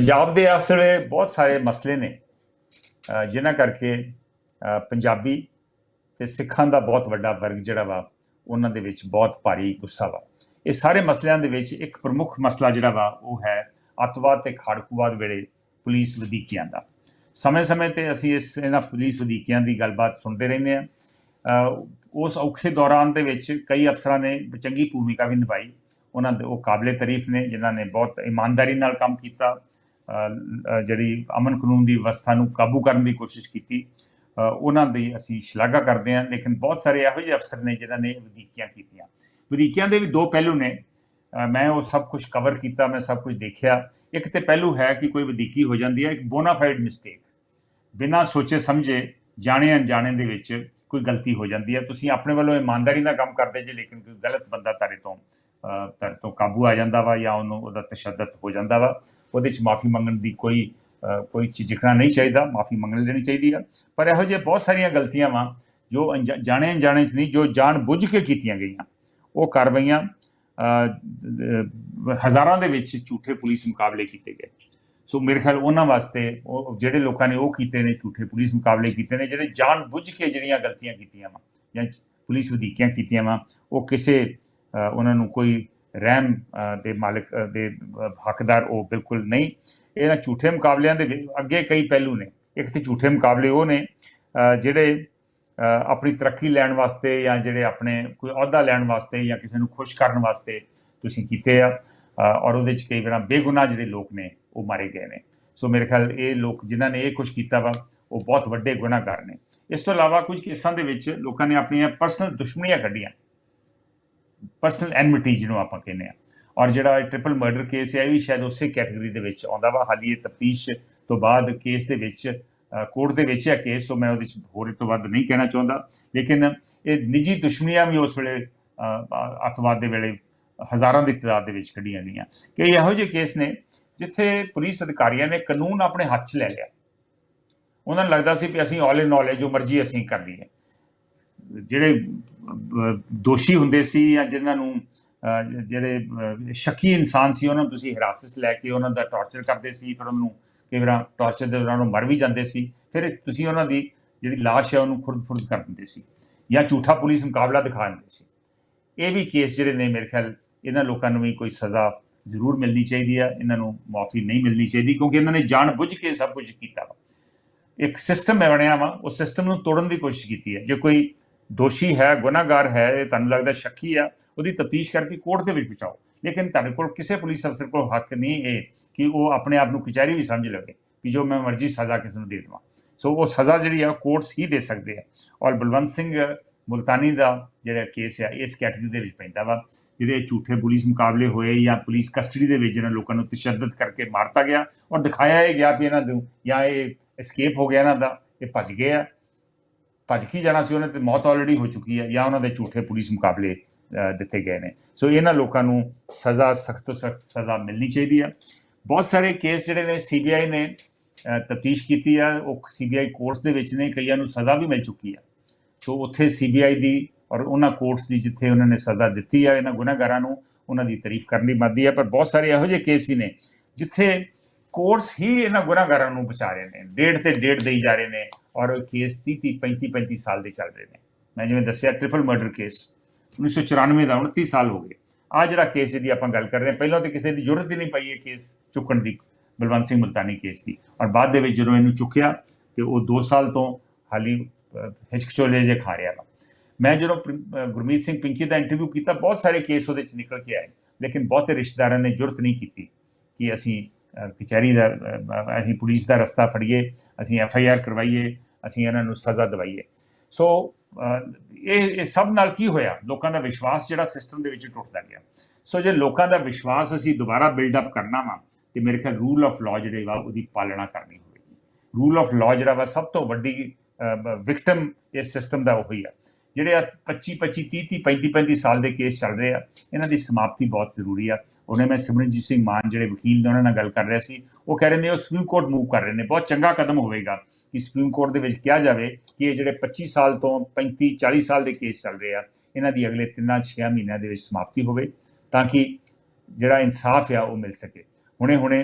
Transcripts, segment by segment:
ਪੰਜਾਬ ਦੇ ਇਸ ਵੇਲੇ ਬਹੁਤ ਸਾਰੇ ਮਸਲੇ ਨੇ ਅ, ਜਿਨ੍ਹਾਂ ਕਰਕੇ ਪੰਜਾਬੀ ਤੇ ਸਿੱਖਾਂ ਦਾ ਬਹੁਤ ਵੱਡਾ ਵਰਗ ਜਿਹੜਾ ਵਾ ਉਹਨਾਂ ਦੇ ਵਿੱਚ ਬਹੁਤ ਭਾਰੀ ਗੁੱਸਾ ਵਾ। ਇਹ ਸਾਰੇ ਮਸਲਿਆਂ ਦੇ ਵਿੱਚ ਇੱਕ ਪ੍ਰਮੁੱਖ ਮਸਲਾ ਜਿਹੜਾ ਵਾ ਉਹ ਹੈ ਅੱਤਵਾਦ ਤੇ ਖਾੜਕੂਵਾਦ ਵੇਲੇ ਪੁਲਿਸ ਵਧੀਕੀਆਂ ਦਾ। ਸਮੇਂ-ਸਮੇਂ ਤੇ ਅਸੀਂ ਇਸ ਇਹਨਾਂ ਪੁਲਿਸ ਵਧੀਕੀਆਂ ਦੀ ਗੱਲਬਾਤ ਸੁਣਦੇ ਰਹਿੰਦੇ ਆ ਉਸ ਔਖੇ ਦੌਰਾਨ ਦੇ ਵਿੱਚ ਕਈ ਅਫਸਰਾਂ ਨੇ ਚੰਗੀ ਭੂਮਿਕਾ ਵੀ ਨਿਭਾਈ। ਉਹਨਾਂ ਦੇ ਉਹ ਕਾਬਲੇ ਤਾਰੀਫ ਨੇ ਜਿਨ੍ਹਾਂ ਨੇ ਬਹੁਤ ਇਮਾਨਦਾਰੀ ਨਾਲ ਕੰਮ ਕੀਤਾ। ਜਿਹੜੀ ਅਮਨ ਕਾਨੂੰਨ ਦੀ ਵਿਵਸਥਾ ਨੂੰ ਕਾਬੂ ਕਰਨ ਦੀ ਕੋਸ਼ਿਸ਼ ਕੀਤੀ ਉਹਨਾਂ ਦੀ ਅਸੀਂ ਸ਼ਲਾਘਾ ਕਰਦੇ ਹਾਂ। ਲੇਕਿਨ ਬਹੁਤ ਸਾਰੇ ਇਹੋ ਜਿਹੇ ਅਫਸਰ ਨੇ ਜਿਨ੍ਹਾਂ ਨੇ ਵਧੀਕੀਆਂ ਕੀਤੀਆਂ। ਵਧੀਕੀਆਂ ਦੇ ਵੀ ਦੋ ਪਹਿਲੂ ਨੇ। ਮੈਂ ਉਹ ਸਭ ਕੁਝ ਕਵਰ ਕੀਤਾ, ਮੈਂ ਸਭ ਕੁਝ ਦੇਖਿਆ। ਇੱਕ ਤੇ ਪਹਿਲੂ ਹੈ ਕਿ ਕੋਈ ਵਧੀਕੀ ਹੋ ਜਾਂਦੀ ਹੈ, ਇੱਕ ਬੋਨਾਫਾਈਡ ਮਿਸਟੇਕ ਬਿਨਾਂ ਸੋਚੇ ਸਮਝੇ, ਜਾਣੇ ਅਣਜਾਣੇ ਦੇ ਵਿੱਚ ਕੋਈ ਗਲਤੀ ਹੋ ਜਾਂਦੀ ਹੈ। ਤੁਸੀਂ ਆਪਣੇ ਵੱਲੋਂ ਇਮਾਨਦਾਰੀ ਨਾਲ ਕੰਮ ਕਰਦੇ ਜੇ, ਲੇਕਿਨ ਕੋਈ ਗਲਤ ਬੰਦਾ ਤਾਰੇ ਤੋਂ ਅ, ਤੋਂ ਕਾਬੂ ਆ ਜਾਂਦਾ ਵਾ ਜਾਂ ਉਹਨੂੰ ਉਹਦਾ ਤਸ਼ੱਦਦ ਹੋ ਜਾਂਦਾ ਵਾ ਉਹਦੇ 'ਚ ਮਾਫੀ ਮੰਗਣ ਦੀ ਕੋਈ ਕੋਈ ਝਿਜਕਣਾ ਨਹੀਂ ਚਾਹੀਦਾ ਮਾਫੀ ਮੰਗਣ ਲੈਣੀ ਚਾਹੀਦੀ ਆ। ਪਰ ਇਹੋ ਜਿਹੇ ਬਹੁਤ ਸਾਰੀਆਂ ਗਲਤੀਆਂ ਵਾ ਜੋ ਅਣਜਾ- ਜਾਣੇ ਅਣਜਾਣੇ 'ਚ ਨਹੀਂ ਜੋ ਜਾਣ ਬੁੱਝ ਕੇ ਕੀਤੀਆਂ ਗਈਆਂ। ਉਹ ਕਾਰਵਾਈਆਂ ਹਜ਼ਾਰਾਂ ਦੇ ਵਿੱਚ ਝੂਠੇ ਪੁਲਿਸ ਮੁਕਾਬਲੇ ਕੀਤੇ ਗਏ। ਸੋ ਮੇਰੇ ਖਿਆਲ ਉਹਨਾਂ ਵਾਸਤੇ ਉਹ ਜਿਹੜੇ ਲੋਕਾਂ ਨੇ ਉਹ ਕੀਤੇ ਨੇ ਝੂਠੇ ਪੁਲਿਸ ਮੁਕਾਬਲੇ ਕੀਤੇ ਨੇ ਜਿਹੜੇ ਜਾਣ ਬੁੱਝ ਕੇ ਜਿਹੜੀਆਂ ਗਲਤੀਆਂ ਕੀਤੀਆਂ ਵਾ ਜਾਂ ਪੁਲਿਸ ਵਧੀਕੀਆਂ ਕੀਤੀਆਂ ਵਾ ਉਹ ਕਿਸੇ ਉਹਨਾਂ ਨੂੰ ਕੋਈ ਰਹਿਮ ਦੇ ਮਾਲਕ ਦੇ ਹੱਕਦਾਰ ਉਹ ਬਿਲਕੁਲ ਨਹੀਂ। ਇਹਨਾਂ ਝੂਠੇ ਮੁਕਾਬਲਿਆਂ ਦੇ ਅੱਗੇ ਕਈ ਪਹਿਲੂ ਨੇ। ਇੱਕ ਤੇ ਝੂਠੇ ਮੁਕਾਬਲੇ ਉਹ ਨੇ ਜਿਹੜੇ ਆਪਣੀ ਤਰੱਕੀ ਲੈਣ ਵਾਸਤੇ ਜਾਂ ਜਿਹੜੇ ਆਪਣੇ ਕੋਈ ਅਹੁਦਾ ਲੈਣ ਵਾਸਤੇ ਜਾਂ ਕਿਸੇ ਨੂੰ ਖੁਸ਼ ਕਰਨ ਵਾਸਤੇ ਤੁਸੀਂ ਕੀਤੇ ਆ। ਔਰ ਉਹਦੇ ਚ ਕਈ ਵਾਰ ਬੇਗੁਨਾਹ ਜਿਹੜੇ ਲੋਕ ਨੇ, ਉਹ ਮਾਰੇ ਗਏ ਨੇ। ਸੋ ਮੇਰੇ ਖਿਆਲ ਇਹ ਲੋਕ ਜਿਨ੍ਹਾਂ ਨੇ ਇਹ ਕੁਝ ਕੀਤਾ ਵਾ, ਉਹ ਬਹੁਤ ਵੱਡੇ ਗੁਨਾਹਗਾਰ ਨੇ। ਇਸ ਤੋਂ ਇਲਾਵਾ ਕੁਝ ਕੇਸਾਂ ਦੇ ਵਿੱਚ ਲੋਕਾਂ ਨੇ ਆਪਣੀਆਂ ਪਰਸਨਲ ਦੁਸ਼ਮਣੀਆਂ ਕੱਢੀਆਂ। ਪਰਸਨਲ ਐਨਮਿਟੀ ਜਿਹਨੂੰ ਆਪਾਂ ਕਹਿੰਦੇ ਆ ਔਰ ਜਿਹੜਾ ਟ੍ਰਿਪਲ ਮਰਡਰ ਕੇਸ ਹੈ ਇਹ ਵੀ ਸ਼ਾਇਦ ਉਸੇ ਕੈਟਾਗਰੀ ਦੇ ਵਿੱਚ ਆਉਂਦਾ ਵਾ। ਹਾਲੀ ਇਹ ਤਫਤੀਸ਼ ਤੋਂ ਬਾਅਦ ਕੇਸ ਦੇ ਵਿੱਚ ਕੋਰਟ ਦੇ ਵਿੱਚ ਹੈ ਕੇਸ ਸੋ ਮੈਂ ਉਹਦੇ ਵਿੱਚ ਹੋਰ ਤੋਂ ਵੱਧ ਨਹੀਂ ਕਹਿਣਾ ਚਾਹੁੰਦਾ। ਲੇਕਿਨ ਇਹ ਨਿੱਜੀ ਦੁਸ਼ਮਣੀਆਂ ਵੀ ਉਸ ਵੇਲੇ ਅ, ਅੱਤਵਾਦ ਦੇ ਵੇਲੇ ਹਜ਼ਾਰਾਂ ਦੀ ਤਾਦਾਦ ਦੇ ਵਿੱਚ ਕੱਢੀਆਂ ਗਈਆਂ। ਕਿ ਇਹੋ ਜਿਹੇ ਕੇਸ ਨੇ ਜਿੱਥੇ ਪੁਲਿਸ ਅਧਿਕਾਰੀਆਂ ਨੇ ਕਾਨੂੰਨ ਆਪਣੇ ਹੱਥ 'ਚ ਲੈ ਲਿਆ। ਉਹਨਾਂ ਨੂੰ ਲੱਗਦਾ ਸੀ ਕਿ ਅਸੀਂ ਆਲ ਇਨ ਆਲ ਜੋ ਮਰਜ਼ੀ ਅਸੀਂ ਕਰ ਲਈਏ। ਜਿਹੜੇ ਦੋਸ਼ੀ ਹੁੰਦੇ ਸੀ ਜਾਂ ਜਿਨ੍ਹਾਂ ਨੂੰ ਜਿਹੜੇ ਸ਼ੱਕੀ ਇਨਸਾਨ ਸੀ, ਉਹਨਾਂ ਨੂੰ ਤੁਸੀਂ ਹਿਰਾਸਤ ਲੈ ਕੇ ਉਹਨਾਂ ਦਾ ਟੌਰਚਰ ਕਰਦੇ ਸੀ, ਫਿਰ ਉਹਨੂੰ ਕਈ ਵਾਰ ਟੌਰਚਰ ਦੇ ਦੌਰਾਨ ਉਹ ਮਰ ਵੀ ਜਾਂਦੇ ਸੀ, ਫਿਰ ਤੁਸੀਂ ਉਹਨਾਂ ਦੀ ਜਿਹੜੀ ਲਾਸ਼ ਹੈ ਉਹਨੂੰ ਖੁਰਦ-ਫੁਰਦ ਕਰ ਦਿੰਦੇ ਸੀ ਜਾਂ ਝੂਠਾ ਪੁਲਿਸ ਮੁਕਾਬਲਾ ਦਿਖਾ ਦਿੰਦੇ ਸੀ। ਇਹ ਵੀ ਕੇਸ ਜਿਹੜੇ ਨੇ ਮੇਰੇ ਖਿਆਲ ਇਹਨਾਂ ਲੋਕਾਂ ਨੂੰ ਵੀ ਕੋਈ ਸਜ਼ਾ ਜ਼ਰੂਰ ਮਿਲਣੀ ਚਾਹੀਦੀ ਆ, ਇਹਨਾਂ ਨੂੰ ਮਾਫੀ ਨਹੀਂ ਮਿਲਣੀ ਚਾਹੀਦੀ ਕਿਉਂਕਿ ਇਹਨਾਂ ਨੇ ਜਾਣ ਬੁੱਝ ਕੇ ਸਭ ਕੁਝ ਕੀਤਾ ਵਾ। ਇੱਕ ਸਿਸਟਮ ਬਣਿਆ ਵਾ ਉਹ ਸਿਸਟਮ ਨੂੰ ਤੋੜਨ ਦੀ ਕੋਸ਼ਿਸ਼ ਕੀਤੀ ਹੈ। ਜੇ ਕੋਈ ਦੋਸ਼ੀ ਹੈ, ਗੁਨਾਹਗਾਰ ਹੈ, ਇਹ ਤੁਹਾਨੂੰ ਲੱਗਦਾ ਸ਼ੱਕੀ ਆ, ਉਹਦੀ ਤਫਤੀਸ਼ ਕਰਕੇ ਕੋਰਟ ਦੇ ਵਿੱਚ ਪਹੁੰਚਾਓ। ਲੇਕਿਨ ਤੁਹਾਡੇ ਕੋਲ ਕਿਸੇ ਪੁਲਿਸ ਅਫਸਰ ਕੋਲ ਹੱਕ ਨਹੀਂ ਹੈ ਕਿ ਉਹ ਆਪਣੇ ਆਪ ਨੂੰ ਕਚਹਿਰੀ ਵੀ ਸਮਝ ਲਵੇ ਕਿ ਜੋ ਮੈਂ ਮਰਜ਼ੀ ਸਜ਼ਾ ਕਿਸ ਨੂੰ ਦੇ ਦੇਵਾਂ। ਸੋ ਉਹ ਸਜ਼ਾ ਜਿਹੜੀ ਆ ਕੋਰਟਸ ਹੀ ਦੇ ਸਕਦੇ ਆ। ਔਰ ਬਲਵੰਤ ਸਿੰਘ ਮੁਲਤਾਨੀ ਦਾ ਜਿਹੜਾ ਕੇਸ ਆ, ਇਸ ਕੈਟੇਗਰੀ ਦੇ ਵਿੱਚ ਪੈਂਦਾ ਵਾ ਜਿਹੜੇ ਝੂਠੇ ਪੁਲਿਸ ਮੁਕਾਬਲੇ ਹੋਏ ਜਾਂ ਪੁਲਿਸ ਕਸਟਡੀ ਦੇ ਵਿੱਚ ਜਿਹਨਾਂ ਲੋਕਾਂ ਨੂੰ ਤਸ਼ੱਦਦ ਕਰਕੇ ਮਾਰਤਾ ਗਿਆ ਔਰ ਦਿਖਾਇਆ ਇਹ ਗਿਆ ਵੀ ਇਹਨਾਂ ਨੂੰ ਜਾਂ ਇਹ ਐਸਕੇਪ ਹੋ ਗਿਆ ਇਹਨਾਂ ਦਾ, ਇਹ ਭੱਜ ਗਏ ਆ। ਭੱਜ ਕੀ ਜਾਣਾ ਸੀ, ਉਹਨਾਂ ਤੇ ਮੌਤ ਆਲਰੇਡੀ ਹੋ ਚੁੱਕੀ ਹੈ ਜਾਂ ਉਹਨਾਂ ਦੇ ਝੂਠੇ ਪੁਲਿਸ ਮੁਕਾਬਲੇ ਦਿੱਤੇ ਗਏ ਨੇ। ਸੋ ਇਹਨਾਂ ਲੋਕਾਂ ਨੂੰ ਸਜ਼ਾ, ਸਖਤ ਤੋਂ ਸਖਤ ਸਜ਼ਾ ਮਿਲਣੀ ਚਾਹੀਦੀ ਆ ਬਹੁਤ ਸਾਰੇ ਕੇਸ ਜਿਹੜੇ ਨੇ ਸੀਬੀਆਈ ਨੇ ਤਫਤੀਸ਼ ਕੀਤੀ ਆ। ਉਹ ਸੀਬੀਆਈ ਕੋਰਟਸ ਦੇ ਵਿੱਚ ਨੇ, ਕਈਆਂ ਨੂੰ ਸਜ਼ਾ ਵੀ ਮਿਲ ਚੁੱਕੀ ਆ ਸੋ ਉੱਥੇ ਸੀਬੀਆਈ ਦੀ ਔਰ ਉਹਨਾਂ ਕੋਰਟਸ ਦੀ ਜਿੱਥੇ ਉਹਨਾਂ ਨੇ ਸਜ਼ਾ ਦਿੱਤੀ ਆ, ਇਹਨਾਂ ਗੁਨਾਹਗਾਰਾਂ ਨੂੰ ਉਹਨਾਂ ਦੀ ਤਾਰੀਫ ਕਰਨੀ ਬਣਦੀ ਹੈ। ਪਰ ਬਹੁਤ ਸਾਰੇ ਇਹੋ ਜਿਹੇ ਕੇਸ ਵੀ ਨੇ, ਜਿੱਥੇ ਕੋਰਟਸ ਹੀ ਇਹਨਾਂ ਗੁਨਾਹਗਾਰਾਂ ਨੂੰ ਬਚਾ ਰਹੇ ਨੇ। ਡੇਢ ਤੇ ਡੇਢ ਦੇਈ ਜਾ ਰਹੇ ਨੇ ਔਰ ਕੇਸ 30 30 35 35 ਸਾਲ ਦੇ ਚੱਲ ਰਹੇ ਨੇ। ਮੈਂ ਜਿਵੇਂ ਦੱਸਿਆ ਟ੍ਰਿਪਲ ਮਰਡਰ ਕੇਸ 1994 ਦਾ 29 ਸਾਲ ਹੋ ਗਏ। ਆ ਜਿਹੜਾ ਕੇਸ ਦੀ ਆਪਾਂ ਗੱਲ ਕਰ ਰਹੇ ਹਾਂ, ਪਹਿਲਾਂ ਤੇ ਕਿਸੇ ਦੀ ਜ਼ਰੂਰਤ ਹੀ ਨਹੀਂ ਪਈ ਇਹ ਕੇਸ ਚੁੱਕਣ ਦੀ, ਬਲਵੰਤ ਸਿੰਘ ਮੁਲਤਾਨੀ ਕੇਸ ਦੀ। ਔਰ ਬਾਅਦ ਦੇ ਵਿੱਚ ਜਦੋਂ ਇਹਨੂੰ ਚੁੱਕਿਆ, ਤੇ ਉਹ 2 ਸਾਲ ਤੋਂ ਹਾਲੀ ਹਿਚਕਚੋਲੇ ਜੇ ਖਾ ਰਿਹਾ ਵਾ। ਮੈਂ ਜਦੋਂ ਗੁਰਮੀਤ ਸਿੰਘ ਪਿੰਕੀ ਦਾ ਇੰਟਰਵਿਊ ਕੀਤਾ, ਬਹੁਤ ਸਾਰੇ ਕੇਸ ਉਹਦੇ ਚ ਨਿਕਲ ਕੇ ਆਏ। ਲੇਕਿਨ ਬਹੁਤੇ ਰਿਸ਼ਤੇਦਾਰਾਂ ਨੇ ਜ਼ਰੂਰਤ ਨਹੀਂ ਕੀਤੀ ਕਿ ਅਸੀਂ ਕਚਹਿਰੀ ਦਾ ਅਸੀਂ ਪੁਲਿਸ ਦਾ ਰਸਤਾ ਫੜੀਏ, ਅਸੀਂ ਐਫ ਆਈ ਆਰ ਕਰਵਾਈਏ, ਅਸੀਂ ਇਹਨਾਂ ਨੂੰ ਸਜ਼ਾ ਦਵਾਈਏ। ਸੋ ਇਹ ਇਹ ਸਭ ਨਾਲ ਕੀ ਹੋਇਆ? ਲੋਕਾਂ ਦਾ ਵਿਸ਼ਵਾਸ ਜਿਹੜਾ ਸਿਸਟਮ ਦੇ ਵਿੱਚ ਟੁੱਟਦਾ ਗਿਆ। ਸੋ ਜੇ ਲੋਕਾਂ ਦਾ ਵਿਸ਼ਵਾਸ ਅਸੀਂ ਦੁਬਾਰਾ ਬਿਲਡ ਅਪ ਕਰਨਾ ਵਾ, ਤੇ ਮੇਰੇ ਖਿਆਲ ਰੂਲ ਆਫ ਲਾਅ ਜਿਹੜੇ ਵਾ, ਉਹਦੀ ਪਾਲਣਾ ਕਰਨੀ ਹੋਵੇਗੀ। ਰੂਲ ਆਫ ਲਾਅ ਜਿਹੜਾ ਵਾ, ਸਭ ਤੋਂ ਵੱਡੀ ਵਿਕਟਮ ਇਸ ਸਿਸਟਮ ਦਾ ਉਹੀ ਆ। ਜਿਹੜੇ ਆ 25 25 30 30 35 35 ਸਾਲ ਦੇ ਕੇਸ ਚੱਲ ਰਹੇ ਆ, ਇਹਨਾਂ ਦੀ ਸਮਾਪਤੀ ਬਹੁਤ ਜ਼ਰੂਰੀ ਆ। ਉਹਨੇ ਮੈਂ ਸਿਮਰਨਜੀਤ ਸਿੰਘ ਮਾਨ ਜਿਹੜੇ ਵਕੀਲ ਨੇ, ਉਹਨਾਂ ਨਾਲ ਗੱਲ ਕਰ ਰਿਹਾ ਸੀ। ਉਹ ਕਹਿ ਰਹੇ ਨੇ, ਉਹ ਸੁਪਰੀਮ ਕੋਰਟ ਮੂਵ ਕਰ ਰਹੇ ਨੇ। ਬਹੁਤ ਚੰਗਾ ਕਦਮ ਹੋਵੇਗਾ ਕਿ ਸੁਪਰੀਮ ਕੋਰਟ ਦੇ ਵਿੱਚ ਕਿਹਾ ਜਾਵੇ ਕਿ ਇਹ ਜਿਹੜੇ 25 ਸਾਲ ਤੋਂ 35 40 ਸਾਲ ਦੇ ਕੇਸ ਚੱਲ ਰਹੇ ਆ, ਇਹਨਾਂ ਦੀ ਅਗਲੇ 3-6 ਮਹੀਨਿਆਂ ਦੇ ਵਿੱਚ ਸਮਾਪਤੀ ਹੋਵੇ ਤਾਂ ਕਿ ਜਿਹੜਾ ਇਨਸਾਫ ਆ, ਉਹ ਮਿਲ ਸਕੇ। ਹੁਣੇ ਹੁਣੇ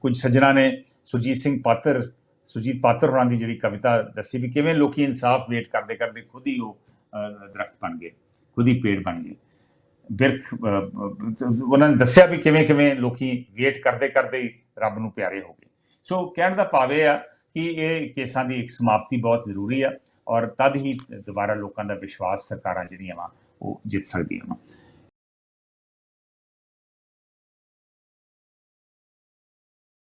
ਕੁਝ ਸੱਜਣਾ ਨੇ ਸੁਰਜੀਤ ਸਿੰਘ ਪਾਤਰ ਸੁਜੀਤ ਪਾਤਰ ਹੋਰਾਂ ਦੀ ਜਿਹੜੀ ਕਵਿਤਾ ਦੱਸੀ ਵੀ ਕਿਵੇਂ ਲੋਕੀ ਇਨਸਾਫ ਵੇਟ ਕਰਦੇ ਕਰਦੇ ਖੁਦ ਹੀ ਉਹ ਅਹ, ਦਰਖਤ ਬਣ ਗਏ ਖੁਦ ਹੀ ਪੇੜ ਬਣ ਗਏ। ਬਿਰਖ ਉਹਨਾਂ ਨੇ ਦੱਸਿਆ ਵੀ ਕਿਵੇਂ ਕਿਵੇਂ ਲੋਕੀ ਵੇਟ ਕਰਦੇ ਕਰਦੇ ਹੀ ਰੱਬ ਨੂੰ ਪਿਆਰੇ ਹੋ ਗਏ। ਸੋ ਕਹਿਣ ਦਾ ਭਾਵ ਇਹ ਆ ਕਿ ਇਹ ਕੇਸਾਂ ਦੀ ਇੱਕ ਸਮਾਪਤੀ ਬਹੁਤ ਜ਼ਰੂਰੀ ਆ ਔਰ ਤਦ ਹੀ ਦੁਬਾਰਾ ਲੋਕਾਂ ਦਾ ਵਿਸ਼ਵਾਸ ਸਰਕਾਰਾਂ ਜਿਹੜੀਆਂ ਵਾ ਉਹ ਜਿੱਤ ਸਕਦੀਆਂ ਵਾ।